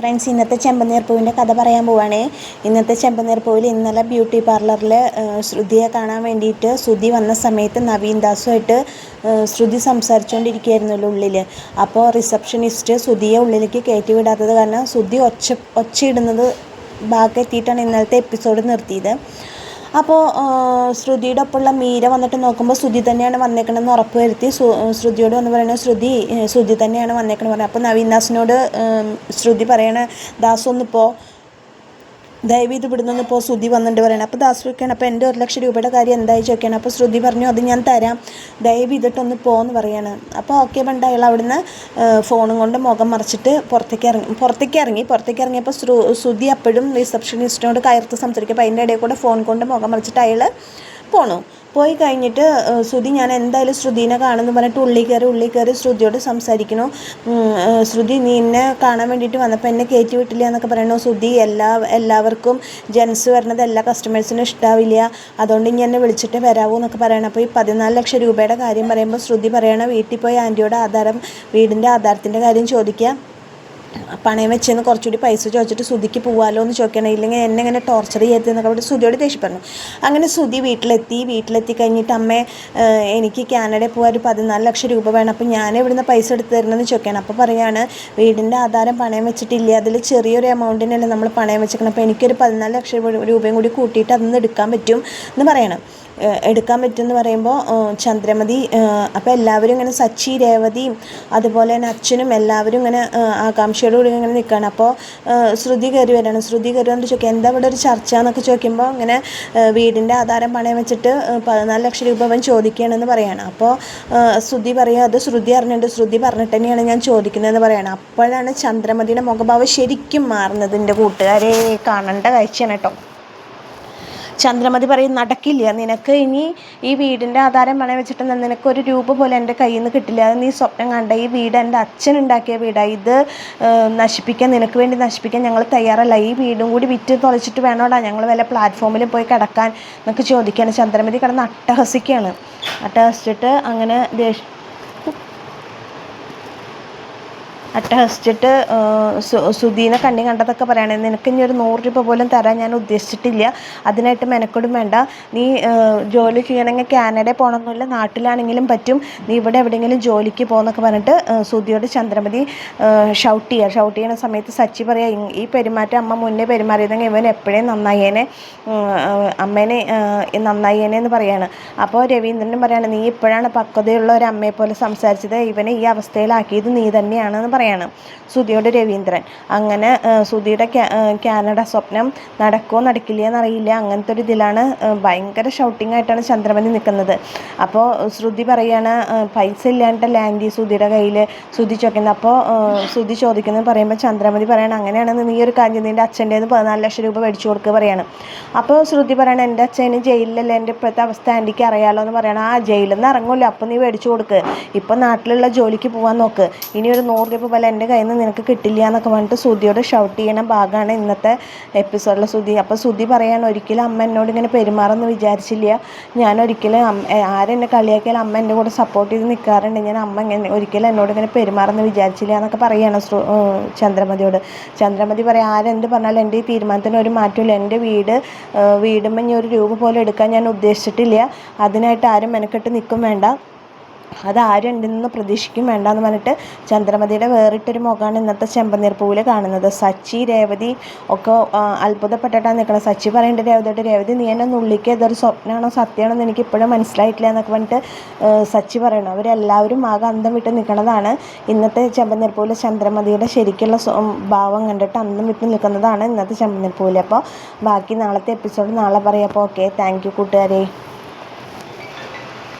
Friends ഇന്നത്തെ ചെമ്പനീർ പൂവിന്റെ കഥ പറയാൻ പോവുകയാണേ ഇന്നത്തെ ചെമ്പനീർ പൂവിൽ ഇന്നലെ ബ്യൂട്ടി പാർലറിൽ ശ്രുതിയെ കാണാൻ വേണ്ടിയിട്ട് ശ്രുതി വന്ന സമയത്ത് നവീൻ ദാസുമായിട്ട് ശ്രുതി സംസാരിച്ചുകൊണ്ടിരിക്കുകയായിരുന്നല്ലോ ഉള്ളിൽ അപ്പോൾ റിസപ്ഷനിസ്റ്റ് ശ്രുതിയെ ഉള്ളിലേക്ക് കയറ്റി വിടാത്തത് കാരണം ശ്രുതി ഒച്ച ഒച്ചയിടുന്നത് ഭാഗത്തെത്തിയിട്ടാണ് ഇന്നലത്തെ എപ്പിസോഡ് നിർത്തിയത്. അപ്പോൾ ശ്രുതിയുടെ ഒപ്പമുള്ള മീര വന്നിട്ട് നോക്കുമ്പോൾ ശ്രുതി തന്നെയാണ് വന്നേക്കണമെന്ന് ഉറപ്പ് വരുത്തി. ശ്രുതിയോട് വന്ന് പറയുന്നത് ശ്രുതി ശ്രുതി തന്നെയാണ് വന്നേക്കണമെന്ന് പറയുന്നത് അപ്പോൾ നവീൻ ദാസിനോട് ശ്രുതി പറയണ ദാസ് ഒന്നിപ്പോൾ ദയവ് ഇത് ഇവിടുന്ന് ഇപ്പോൾ ശ്രുതി വന്നിട്ട് പറയണം. അപ്പോൾ ദാസ് ചോദിക്കണം അപ്പോൾ എന്റെ ഒരു ലക്ഷം രൂപയുടെ കാര്യം എന്തായി ചോദിക്കണം. അപ്പോൾ ശ്രുതി പറഞ്ഞു അത് ഞാൻ തരാം. ദയവ് ഇതിട്ടൊന്ന് പോന്ന് പറയാണ്. അപ്പോൾ ഓക്കെ പണ്ട് അയാൾ അവിടുന്ന് ഫോണും കൊണ്ട് മുഖം മറിച്ചിട്ട് പുറത്തേക്ക് ഇറങ്ങി. പുറത്തേക്ക് ഇറങ്ങി പുറത്തേക്ക് ഇറങ്ങിയപ്പോൾ ശ്രു ശ്രുതി അപ്പോഴും റിസപ്ഷനിസ്റ്റിനോട് കയർത്ത് സംസാരിക്കും അപ്പോൾ അതിന്റെ ഇടയിൽ കൂടെ ഫോൺ കൊണ്ട് മുഖം മറിച്ചിട്ട് അയാൾ പോണു. പോയി കഴിഞ്ഞിട്ട് ശ്രുതി ഞാൻ എന്തായാലും ശ്രുതിനെ കാണുമെന്ന് പറഞ്ഞിട്ട് ഉള്ളിൽ കയറി ഉള്ളിൽ കയറി ശ്രുതിയോട് സംസാരിക്കണു ശ്രുതി നീ എന്നെ കാണാൻ വേണ്ടിയിട്ട് വന്നപ്പോൾ എന്നെ കയറ്റി വിട്ടില്ല എന്നൊക്കെ പറയണു ശ്രുതി എല്ലാ എല്ലാവർക്കും ജെൻസ് വരണത് എല്ലാ കസ്റ്റമേഴ്സിനും ഇഷ്ടാവില്ല. അതുകൊണ്ട് ഇനി എന്നെ വിളിച്ചിട്ട് വരാവൂ എന്നൊക്കെ പറയണം. അപ്പോൾ ഈ പതിനാല് ലക്ഷം രൂപയുടെ കാര്യം പറയുമ്പോൾ ശ്രുതി പറയണ വീട്ടിൽ പോയി ആന്റിയോട് ആധാരം വീടിന്റെ ആധാരത്തിന്റെ കാര്യം ചോദിക്കുക പണയം വെച്ചെന്ന് കുറച്ചുകൂടി പൈസ ചോദിച്ചിട്ട് സുധിക്ക് പോകാമല്ലോ എന്ന് ചോദിക്കണം ഇല്ലെങ്കിൽ എന്നെ ഇങ്ങനെ ടോർച്ചർ ചെയ്തെന്നൊക്കെ അവിടെ സുധിയോട് പറഞ്ഞു അങ്ങനെ സുധി വീട്ടിലെത്തി വീട്ടിലെത്തി കഴിഞ്ഞിട്ട് അമ്മ എനിക്ക് കാനഡയിൽ പോകാൻ ഒരു പതിനാല് ലക്ഷം രൂപ വേണം. അപ്പോൾ ഞാൻ ഇവിടുന്ന് പൈസ എടുത്ത് തരണമെന്ന് ചോദിക്കണം അപ്പോൾ പറയാണ് വീടിന്റെ ആധാരം പണയം വെച്ചിട്ടില്ല. അതിൽ ചെറിയൊരു എമൗണ്ടിനല്ലേ നമ്മൾ പണയം വെച്ചേക്കണം അപ്പോൾ എനിക്കൊരു പതിനാല് ലക്ഷം രൂപയും കൂടി കൂട്ടിയിട്ട് അതിൽ നിന്ന് എടുക്കാൻ പറ്റും എന്ന് പറയണം. എടുക്കാൻ പറ്റുമെന്ന് പറയുമ്പോൾ ചന്ദ്രമതി അപ്പോൾ എല്ലാവരും ഇങ്ങനെ സച്ചി രേവതിയും അതുപോലെ തന്നെ അച്ഛനും എല്ലാവരും ഇങ്ങനെ ഏഹ് ആകാംക്ഷയോട് കൂടി ഇങ്ങനെ നിൽക്കുകയാണ്. അപ്പോൾ ശ്രുതി കയറി വരികയാണ് ശ്രുതി കയറി വന്നിട്ട് ചോദിക്കുക എന്താ ഇവിടെ ഒരു ചർച്ച? എന്നൊക്കെ ചോദിക്കുമ്പോൾ ഇങ്ങനെ വീടിന്റെ ആധാരം പണയം വെച്ചിട്ട് പതിനാല് ലക്ഷം രൂപ അവൻ ചോദിക്കുകയാണെന്ന് പറയുകയാണ് അപ്പോൾ ശ്രുതി പറയുക അത് ശ്രുതി അറിഞ്ഞിട്ട് ശ്രുതി പറഞ്ഞിട്ട് തന്നെയാണ് ഞാൻ ചോദിക്കുന്നതെന്ന് പറയണം. അപ്പോഴാണ് ചന്ദ്രമതിയുടെ മുഖഭാവം ശരിക്കും മാറുന്നത്. എന്റെ കൂട്ടുകാരെ കാണേണ്ട കാഴ്ചയാണ് കേട്ടോ. ചന്ദ്രമതി പറയും നടക്കില്ല നിനക്ക് ഇനി ഈ വീടിന്റെ ആധാരം പണയം വെച്ചിട്ട് നിനക്ക് ഒരു രൂപ പോലും എന്റെ കയ്യിൽ നിന്ന് കിട്ടില്ല. അത് നീ സ്വപ്നം കണ്ട ഈ വീട് എന്റെ അച്ഛൻ ഉണ്ടാക്കിയ വീടാണ് ഇത് നശിപ്പിക്കാൻ നിനക്ക് വേണ്ടി നശിപ്പിക്കാൻ ഞങ്ങൾ തയ്യാറല്ല. ഈ വീടും കൂടി വിറ്റ് തുളച്ചിട്ട് വേണോടാ ഞങ്ങൾ വല്ല പ്ലാറ്റ്ഫോമിൽ പോയി കിടക്കാൻ എന്നൊക്കെ ചോദിക്കുകയാണ്. ചന്ദ്രമതി കിടന്ന് അട്ടഹസിക്കുകയാണ്. അട്ടഹസിച്ചിട്ട് അങ്ങനെ ദേഷ്യ അട്ടഹസിച്ചിട്ട് സുധീനെ കണ്ണി കണ്ടതൊക്കെ പറയണേ. നിനക്ക് ഇനി ഒരു നൂറ് രൂപ പോലും തരാൻ ഞാൻ ഉദ്ദേശിച്ചിട്ടില്ല. അതിനായിട്ട് മെനക്കെടും വേണ്ട. നീ ജോലി ചെയ്യണമെങ്കിൽ കാനഡയിൽ പോകണമെന്നില്ല നാട്ടിലാണെങ്കിലും പറ്റും. നീ ഇവിടെ എവിടെയെങ്കിലും ജോലിക്ക് പോകുന്നൊക്കെ പറഞ്ഞിട്ട് സുധിയോട് ചന്ദ്രമതി ഷൗട്ട് ചെയ്യുക ഷൗട്ട് ചെയ്യുന്ന സമയത്ത് സച്ചി പറയുക ഈ പെരുമാറ്റം അമ്മ മുന്നേ പെരുമാറിയതെങ്കിൽ ഇവൻ എപ്പോഴേ നന്നായേനെ? അമ്മേനെ നന്നായേനെ എന്ന് പറയാണ്. അപ്പോൾ രവീന്ദ്രനും പറയാണ് നീ ഇപ്പോഴാണ് പക്വതയുള്ള ഒരു അമ്മയെ പോലെ സംസാരിച്ചത്. ഇവനെ ഈ അവസ്ഥയിലാക്കിയത് നീ തന്നെയാണെന്ന് പറയാണ്. സുധിയോട് രവീന്ദ്രൻ അങ്ങനെ സുധിയുടെ കാനഡ സ്വപ്നം നടക്കുമോ നടക്കില്ല എന്നറിയില്ല. അങ്ങനത്തെ ഒരു ഇതിലാണ് ഭയങ്കര ഷൗട്ടിംഗ് ആയിട്ടാണ് ചന്ദ്രമതി നിൽക്കുന്നത് അപ്പോൾ ശ്രുതി പറയാണ് പൈസ ഇല്ലാണ്ട് ആന്റി സുധിയുടെ കയ്യിൽ സുധി ചോദിക്കുന്നത്. അപ്പോൾ സുധി ചോദിക്കുന്നത് പറയുമ്പോൾ ചന്ദ്രമതി പറയണം അങ്ങനെയാണെന്ന് നീ ഒരു കാര്യം നിന്റെ അച്ഛന്റെ നിന്ന് പതിനാല് ലക്ഷം രൂപ മേടിച്ചു കൊടുക്കുക പറയാണ്. അപ്പോൾ ശ്രുതി പറയണം എന്റെ അച്ഛന് ജയിലിലല്ലേ? എന്റെ ഇപ്പോഴത്തെ അവസ്ഥ ആന്റിക്ക് അറിയാലോ എന്ന് പറയണം. ആ ജയിലിൽ നിന്ന് ഇറങ്ങുമല്ലോ അപ്പോൾ നീ മേടിച്ചു കൊടുക്ക്. ഇപ്പം നാട്ടിലുള്ള ജോലിക്ക് പോകാൻ നോക്ക്. ഇനി ഒരു നൂറ് രൂപ പോലെ എന്റെ കയ്യിൽ നിന്ന് നിനക്ക് കിട്ടില്ല എന്നൊക്കെ പറഞ്ഞിട്ട് സുധിയോട് ഷൗട്ട് ചെയ്യണ ഭാഗമാണ് ഇന്നത്തെ എപ്പിസോഡിലെ സുധി. അപ്പോൾ സുധി പറയാൻ ഒരിക്കലും അമ്മ എന്നോട് ഇങ്ങനെ പെരുമാറുമെന്ന് വിചാരിച്ചില്ല. ഞാൻ ഒരിക്കലും ആരെന്നെ കളിയാക്കിയാലും അമ്മ എന്റെ കൂടെ സപ്പോർട്ട് ചെയ്ത് നിൽക്കാറുണ്ട്. ഞാൻ അമ്മ ഇങ്ങനെ ഒരിക്കലും എന്നോട് ഇങ്ങനെ പെരുമാറുമെന്ന് വിചാരിച്ചില്ല എന്നൊക്കെ പറയുകയാണ് ചന്ദ്രമതിയോട്. ചന്ദ്രമതി പറയാം ആരെന്ത് പറഞ്ഞാലും എന്റെ ഈ തീരുമാനത്തിന് ഒരു മാറ്റമില്ല. എന്റെ വീട് വീടുമ്പോൾ ഇനി ഒരു രൂപ പോലെ എടുക്കാൻ ഞാൻ ഉദ്ദേശിച്ചിട്ടില്ല. അതിനായിട്ട് ആരും മെനക്കെട്ട് നിൽക്കും വേണ്ട. അത് ആരും എന്റെ നിന്ന് പ്രതീക്ഷിക്കും വേണ്ടെന്ന് പറഞ്ഞിട്ട് ചന്ദ്രമതിയുടെ വേറിട്ടൊരു മുഖമാണ് ഇന്നത്തെ ചെമ്പനീർ പൂവിൽ കാണുന്നത്. സച്ചി രേവതി ഒക്കെ അത്ഭുതപ്പെട്ടിട്ടാണ് നിൽക്കുന്നത് സച്ചി പറയേണ്ട രേവതിയുടെ രേവതി നീ എന്നെ നുള്ളിക്ക് ഇതൊരു സ്വപ്നമാണോ സത്യമാണോ എന്ന് എനിക്ക് ഇപ്പോഴും മനസ്സിലായിട്ടില്ല എന്നൊക്കെ പറഞ്ഞിട്ട് സച്ചി പറയണം. അവരെല്ലാവരും ആകെ അന്തം വിട്ട് നിൽക്കുന്നതാണ് ഇന്നത്തെ ചെമ്പനീർ പൂവിൽ ചന്ദ്രമതിയുടെ ശരിക്കുള്ള ഭാവം കണ്ടിട്ട് അന്തം വിട്ട് നിൽക്കുന്നതാണ് ഇന്നത്തെ ചെമ്പനീർ പൂവിൽ അപ്പോൾ ബാക്കി നാളത്തെ എപ്പിസോഡ് നാളെ പറയാം. അപ്പോൾ ഓക്കെ. താങ്ക് യു കൂട്ടുകാരെ.